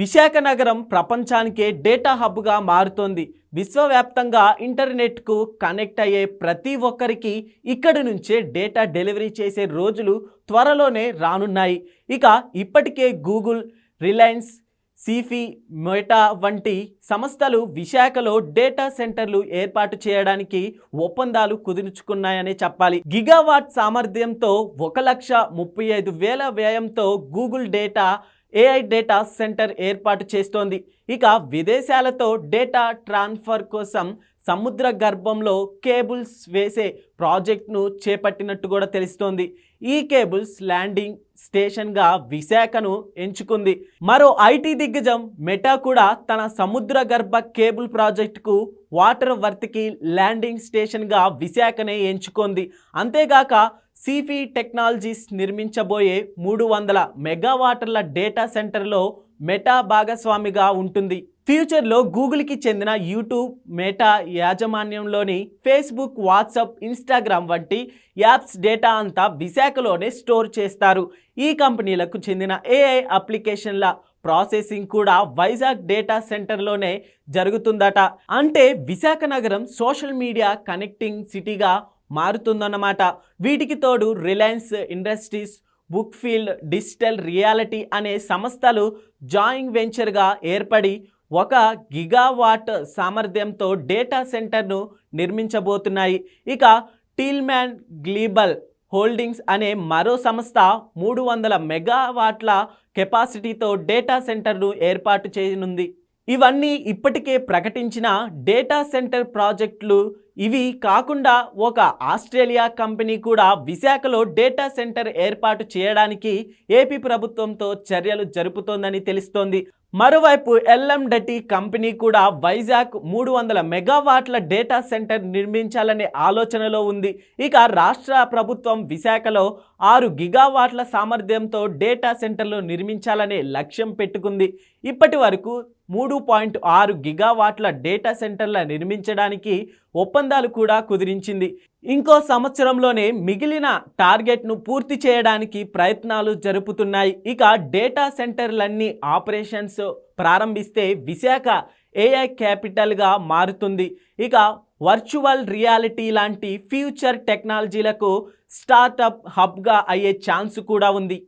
విశాఖ నగరం ప్రపంచానికే డేటా హబ్గా మారుతోంది. విశ్వవ్యాప్తంగా ఇంటర్నెట్కు కనెక్ట్ అయ్యే ప్రతి ఒక్కరికి ఇక్కడి నుంచే డేటా డెలివరీ చేసే రోజులు త్వరలోనే రానున్నాయి. ఇక ఇప్పటికే గూగుల్ రిలయన్స్ సిఫీ మెటా వంటి సంస్థలు విశాఖలో డేటా సెంటర్లు ఏర్పాటు చేయడానికి ఒప్పందాలు కుదుర్చుకున్నాయనే చెప్పాలి. గిగావాట్ సామర్థ్యంతో ఒక లక్ష ముప్పై ఐదు వేల వ్యయంతో Google data AI data centre ఏర్పాటు చేస్తోంది. ఇక విదేశాలతో డేటా ట్రాన్స్ఫర్ కోసం సముద్ర గర్భంలో కేబుల్స్ వేసే ప్రాజెక్ట్ను చేపట్టినట్టు కూడా తెలుస్తోంది. ఈ కేబుల్స్ ల్యాండింగ్ స్టేషన్గా విశాఖను ఎంచుకుంది. మరో ఐటీ దిగ్గజం మెటా కూడా తన సముద్ర గర్భ కేబుల్ ప్రాజెక్టుకు వాటర్ వర్తికి ల్యాండింగ్ స్టేషన్గా విశాఖనే ఎంచుకుంది. అంతేగాక సిఫీ టెక్నాలజీస్ నిర్మించబోయే మూడు వందల మెగావాటర్ల డేటా సెంటర్లో మెటా భాగస్వామిగా ఉంటుంది. ఫ్యూచర్లో గూగుల్కి చెందిన యూట్యూబ్ మెటా యాజమాన్యంలోని ఫేస్బుక్ వాట్సాప్ ఇన్స్టాగ్రామ్ వంటి యాప్స్ డేటా అంతా విశాఖలోనే స్టోర్ చేస్తారు. ఈ కంపెనీలకు చెందిన ఏఐ అప్లికేషన్ల ప్రాసెసింగ్ కూడా వైజాగ్ డేటా సెంటర్లోనే జరుగుతుందట. అంటే విశాఖ నగరం సోషల్ మీడియా కనెక్టింగ్ సిటీగా మారుతుందన్నమాట. వీటికి తోడు Reliance Industries Brookfield digital realty అనే సంస్థలు జాయింట్ వెంచర్గా ఏర్పడి ఒక గిగావాట్ సామర్థ్యంతో డేటా సెంటర్ను నిర్మించబోతున్నాయి. ఇక టీల్మ్యాన్ గ్లీబల్ హోల్డింగ్స్ అనే మరో సంస్థ మూడు వందల మెగావాట్ల కెపాసిటీతో డేటా సెంటర్ను ఏర్పాటు చేయనుంది. ఇవన్నీ ఇప్పటికే ప్రకటించిన డేటా సెంటర్ ప్రాజెక్టులు ఇవి కాకుండా ఒక ఆస్ట్రేలియా కంపెనీ కూడా విశాఖలో డేటా సెంటర్ ఏర్పాటు చేయడానికి ఏపీ ప్రభుత్వంతో చర్యలు జరుపుతోందని తెలుస్తోంది. మరోవైపు ఎల్ఎండటి కంపెనీ కూడా వైజాగ్ మూడు వందల మెగావాట్ల డేటా సెంటర్ నిర్మించాలనే ఆలోచనలో ఉంది. ఇక రాష్ట్ర ప్రభుత్వం విశాఖలో ఆరు గిగావాట్ల సామర్థ్యంతో డేటా సెంటర్లు నిర్మించాలనే లక్ష్యం పెట్టుకుంది. ఇప్పటి వరకు మూడు పాయింట్ ఆరు గిగావాట్ల డేటా సెంటర్ల నిర్మించడానికి ఒప్పందాలు కూడా కుదిరించింది. ఇంకో సంవత్సరంలోనే మిగిలిన టార్గెట్ను పూర్తి చేయడానికి ప్రయత్నాలు జరుపుతున్నాయి. ఇక డేటా సెంటర్లన్నీ ఆపరేషన్స్ ప్రారంభిస్తే విశాఖ ఏఐ క్యాపిటల్గా మారుతుంది. ఇక వర్చువల్ రియాలిటీ లాంటి ఫ్యూచర్ టెక్నాలజీలకు స్టార్టప్ హబ్గా అయ్యే ఛాన్స్ కూడా ఉంది.